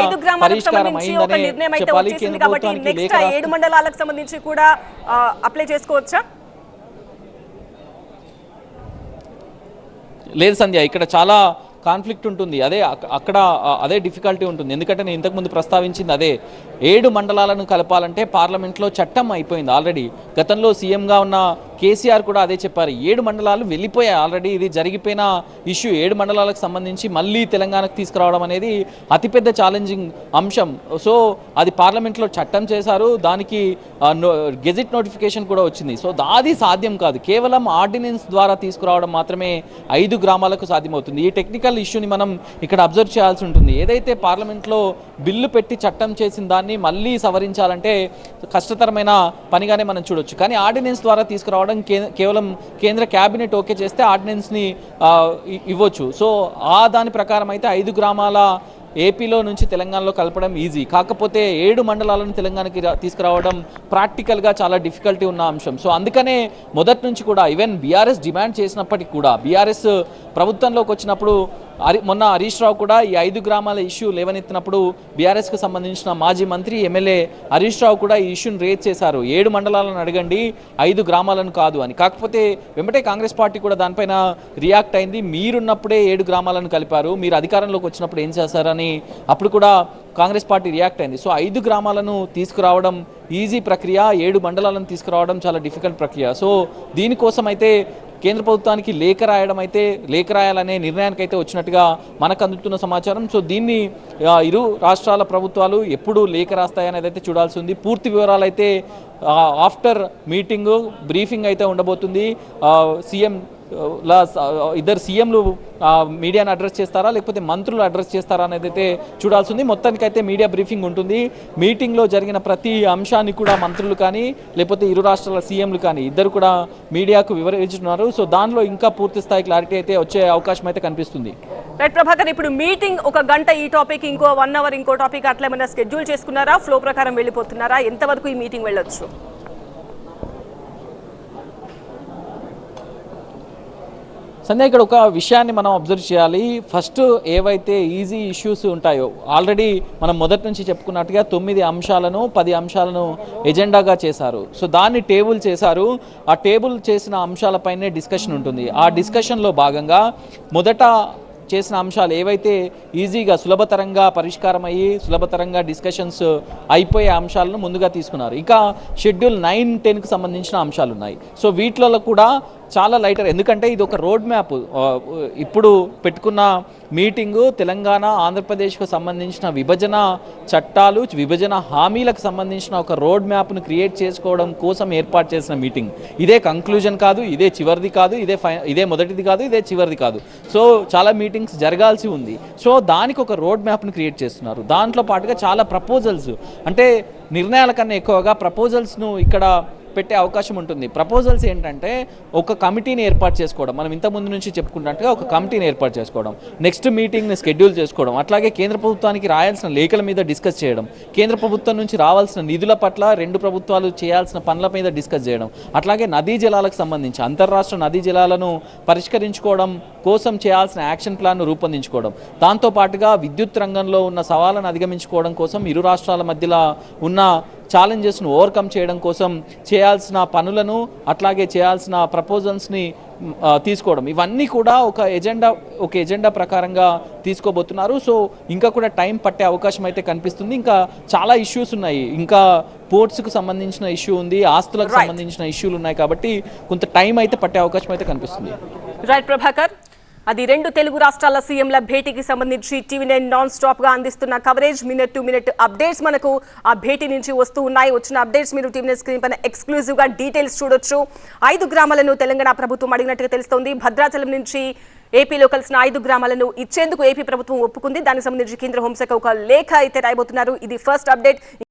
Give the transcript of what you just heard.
ఐదు గ్రామాలకు సంబంధించి ఒక నిర్ణయం అయితే వచ్చేసింది కాబట్టి నెక్స్ట్ ఏడు మండలాలకు సంబంధించి కూడా అప్లై చేసుకోవచ్చా? లేదు సంధ్య ఇక్కడ చాలా కాన్ఫ్లిక్ట్ ఉంటుంది. అదే అక్క- అక్కడ అదే డిఫికల్టీ ఉంటుంది. ఎందుకంటే నేను ఇంతకుముందు ప్రస్తావించింది అదే. ఏడు మండలాలను కలపాలంటే పార్లమెంట్లో చట్టం అయిపోయింది ఆల్రెడీ. గతంలో సీఎంగా ఉన్న కేసీఆర్ కూడా అదే చెప్పారు. ఏడు మండలాలు వెళ్ళిపోయాయి ఆల్రెడీ. ఇది జరిగిపోయిన ఇష్యూ. ఏడు మండలాలకు సంబంధించి మళ్ళీ తెలంగాణకు తీసుకురావడం అనేది అతిపెద్ద ఛాలెంజింగ్ అంశం. సో అది పార్లమెంట్లో చట్టం చేశారు. దానికి నో- గెజిట్ నోటిఫికేషన్ కూడా వచ్చింది. సో అది సాధ్యం కాదు. కేవలం ఆర్డినెన్స్ ద్వారా తీసుకురావడం మాత్రమే ఐదు గ్రామాలకు సాధ్యమవుతుంది. ఈ టెక్నికల్ ఇష్యూని మనం ఇక్కడ అబ్జర్వ్ చేయాల్సి ఉంటుంది. ఏదైతే పార్లమెంట్లో బిల్లు పెట్టి చట్టం చేసిన దాన్ని మళ్ళీ సవరించాలంటే కష్టతరమైన పనిగానే మనం చూడొచ్చు. కానీ ఆర్డినెన్స్ ద్వారా తీసుకురావడం రావడం కేవలం కేంద్ర క్యాబినెట్ ఓకే చేస్తే ఆర్డినెన్స్ని ఇవ్వచ్చు. సో ఆ దాని ప్రకారం అయితే ఐదు గ్రామాల ఏపీలో నుంచి తెలంగాణలో కలపడం ఈజీ. కాకపోతే ఏడు మండలాలను తెలంగాణకి రా- తీసుకురావడం ప్రాక్టికల్గా చాలా డిఫికల్టీ ఉన్న అంశం. సో అందుకనే మొదటి నుంచి కూడా ఈవెన్ బీఆర్ఎస్ డిమాండ్ చేసినప్పటికీ కూడా బీఆర్ఎస్ ప్రభుత్వంలోకి వచ్చినప్పుడు హరి మొన్న హరీష్ రావు కూడా ఈ ఐదు గ్రామాల ఇష్యూ లేవనెత్తినప్పుడు బీఆర్ఎస్కి సంబంధించిన మాజీ మంత్రి ఎమ్మెల్యే హరీష్ రావు కూడా ఈ ఇష్యూని రేజ్ చేశారు. ఏడు మండలాలను అడగండి ఐదు గ్రామాలను కాదు అని. కాకపోతే వెంబటే కాంగ్రెస్ పార్టీ కూడా దానిపైన రియాక్ట్ అయింది. మీరున్నప్పుడే ఏడు గ్రామాలను కలిపారు. మీరు అధికారంలోకి వచ్చినప్పుడు ఏం చేశారని అప్పుడు కూడా కాంగ్రెస్ పార్టీ రియాక్ట్ అయింది. సో ఐదు గ్రామాలను తీసుకురావడం ఈజీ ప్రక్రియ. ఏడు మండలాలను తీసుకురావడం చాలా డిఫికల్ట్ ప్రక్రియ. సో దీనికోసం అయితే కేంద్ర ప్రభుత్వానికి లేఖ రాయడం అయితే లేఖ రాయాలనే నిర్ణయానికి అయితే వచ్చినట్టుగా మనకు అందుతున్న సమాచారం. సో దీన్ని ఇరు రాష్ట్రాల ప్రభుత్వాలు ఎప్పుడు లేఖ రాస్తాయనేది అయితే చూడాల్సి ఉంది. పూర్తి వివరాలు అయితే ఆఫ్టర్ మీటింగ్ బ్రీఫింగ్ అయితే ఉండబోతుంది. సీఎం లా ఇద్దరు సీఎంలు మీడియాను అడ్రస్ చేస్తారా? లేకపోతే మంత్రులు అడ్రస్ చేస్తారా అనేది అయితే చూడాల్సి ఉంది మొత్తానికైతే మీడియా బ్రీఫింగ్ ఉంటుంది. మీటింగ్లో జరిగిన ప్రతి అంశాన్ని కూడా మంత్రులు కానీ లేకపోతే ఇరు రాష్ట్రాల సీఎంలు కానీ ఇద్దరు కూడా మీడియాకు వివరించున్నారు సో దానిలో ఇంకా పూర్తి స్థాయి క్లారిటీ అయితే వచ్చే అవకాశం అయితే కనిపిస్తుంది. రైట్ ప్రభాకర్ ఇప్పుడు మీటింగ్ ఒక గంట ఈ టాపిక్ ఇంకో వన్ అవర్ ఇంకో టాపిక్ అట్లా ఏమైనా స్కెడ్యూల్ చేసుకున్నారా? ఫ్లో ప్రకారం వెళ్ళిపోతున్నారా? ఎంతవరకు ఈ మీటింగ్ వెళ్ళొచ్చు? సంధ్య ఇక్కడ ఒక విషయాన్ని మనం అబ్జర్వ్ చేయాలి. ఫస్ట్ ఏవైతే ఈజీ ఇష్యూస్ ఉంటాయో ఆల్రెడీ మనం మొదటి నుంచి చెప్పుకున్నట్టుగా తొమ్మిది అంశాలను పది అంశాలను ఎజెండాగా చేశారు. సో దాన్ని టేబుల్ చేశారు. ఆ టేబుల్ చేసిన అంశాలపైనే డిస్కషన్ ఉంటుంది. ఆ డిస్కషన్లో భాగంగా మొదట చేసిన అంశాలు ఏవైతే ఈజీగా సులభతరంగా పరిష్కారం అయ్యి సులభతరంగా డిస్కషన్స్ అయిపోయే అంశాలను ముందుగా తీసుకున్నారు. ఇక షెడ్యూల్ నైన్ టెన్కి సంబంధించిన అంశాలు ఉన్నాయి సో వీటిలో కూడా చాలా లైటర్ ఎందుకంటే ఇది ఒక రోడ్ మ్యాప్ ఇప్పుడు పెట్టుకున్న మీటింగు తెలంగాణ ఆంధ్రప్రదేశ్కు సంబంధించిన విభజన చట్టాలు విభజన హామీలకు సంబంధించిన ఒక రోడ్ మ్యాప్ను క్రియేట్ చేసుకోవడం కోసం ఏర్పాటు చేసిన మీటింగ్ ఇదే కంక్లూజన్ కాదు ఇదే చివరిది కాదు ఇదే ఇదే మొదటిది కాదు ఇదే చివరిది కాదు. సో చాలా మీటింగ్స్ జరగాల్సి ఉంది. సో దానికి ఒక రోడ్ మ్యాప్ను క్రియేట్ చేస్తున్నారు. దాంట్లో పాటుగా చాలా ప్రపోజల్స్ అంటే నిర్ణయాల కన్నా ఎక్కువగా ప్రపోజల్స్ను ఇక్కడ పెట్టే అవకాశం ఉంటుంది. ప్రపోజల్స్ ఏంటంటే ఒక కమిటీని ఏర్పాటు చేసుకోవడం. మనం ఇంతకుముందు నుంచి చెప్పుకున్నట్టుగా ఒక కమిటీని ఏర్పాటు చేసుకోవడం. నెక్స్ట్ మీటింగ్ని షెడ్యూల్ చేసుకోవడం. అట్లాగే కేంద్ర ప్రభుత్వానికి రాయాల్సిన లేఖల మీద డిస్కస్ చేయడం. కేంద్ర ప్రభుత్వం నుంచి రావాల్సిన నిధుల పట్ల రెండు ప్రభుత్వాలు చేయాల్సిన పనుల మీద డిస్కస్ చేయడం. అట్లాగే నదీ జలాలకు సంబంధించి అంతర్రాష్ట్ర నదీ జలాలను పరిష్కరించుకోవడం కోసం చేయాల్సిన యాక్షన్ ప్లాన్ను రూపొందించుకోవడం. దాంతో పాటుగా విద్యుత్ రంగంలో ఉన్న సవాళ్ళను అధిగమించుకోవడం కోసం ఇరు రాష్ట్రాల మధ్యలో ఉన్న ఛాలెంజెస్ను ఓవర్కమ్ చేయడం కోసం చేయాల్సిన పనులను అట్లాగే చేయాల్సిన ప్రపోజల్స్ని తీసుకోవడం. ఇవన్నీ కూడా ఒక ఎజెండా ఒక ఎజెండా ప్రకారంగా తీసుకోబోతున్నారు. సో ఇంకా కూడా టైం పట్టే అవకాశం అయితే కనిపిస్తుంది. ఇంకా చాలా ఇష్యూస్ ఉన్నాయి. ఇంకా పోర్ట్స్కు సంబంధించిన ఇష్యూ ఉంది ఆస్తులకు. సంబంధించిన ఇష్యూలు ఉన్నాయి కాబట్టి కొంత టైం అయితే పట్టే అవకాశం అయితే కనిపిస్తుంది. రైట్ ప్రభాకర్ అది రెండు తెలుగు రాష్ట్రాల సీఎంల భేటీకి సంబంధించి టీవీ నైన్ నాన్ స్టాప్గా అందిస్తున్న coverage minute to minute updates మనకు ఆ భేటీ నుంచి వస్తూ ఉన్నాయి. వచ్చిన అప్డేట్స్ మీరు టీవీ నైన్ స్క్రీన్ పైన ఎక్స్క్లూజివ్గా డీటెయిల్స్ చూడొచ్చు. ఐదు గ్రామాలను తెలంగాణ ప్రభుత్వం అడిగినట్టుగా తెలుస్తోంది. భద్రాచలం నుంచి ఏపీలో కలిసిన ఐదు గ్రామాలను ఇచ్చేందుకు ఏపీ ప్రభుత్వం ఒప్పుకుంది. దానికి సంబంధించి కేంద్ర హోంశాఖ ఒక లేఖ అయితే రాయబోతున్నారు. ఇది ఫస్ట్ అప్డేట్.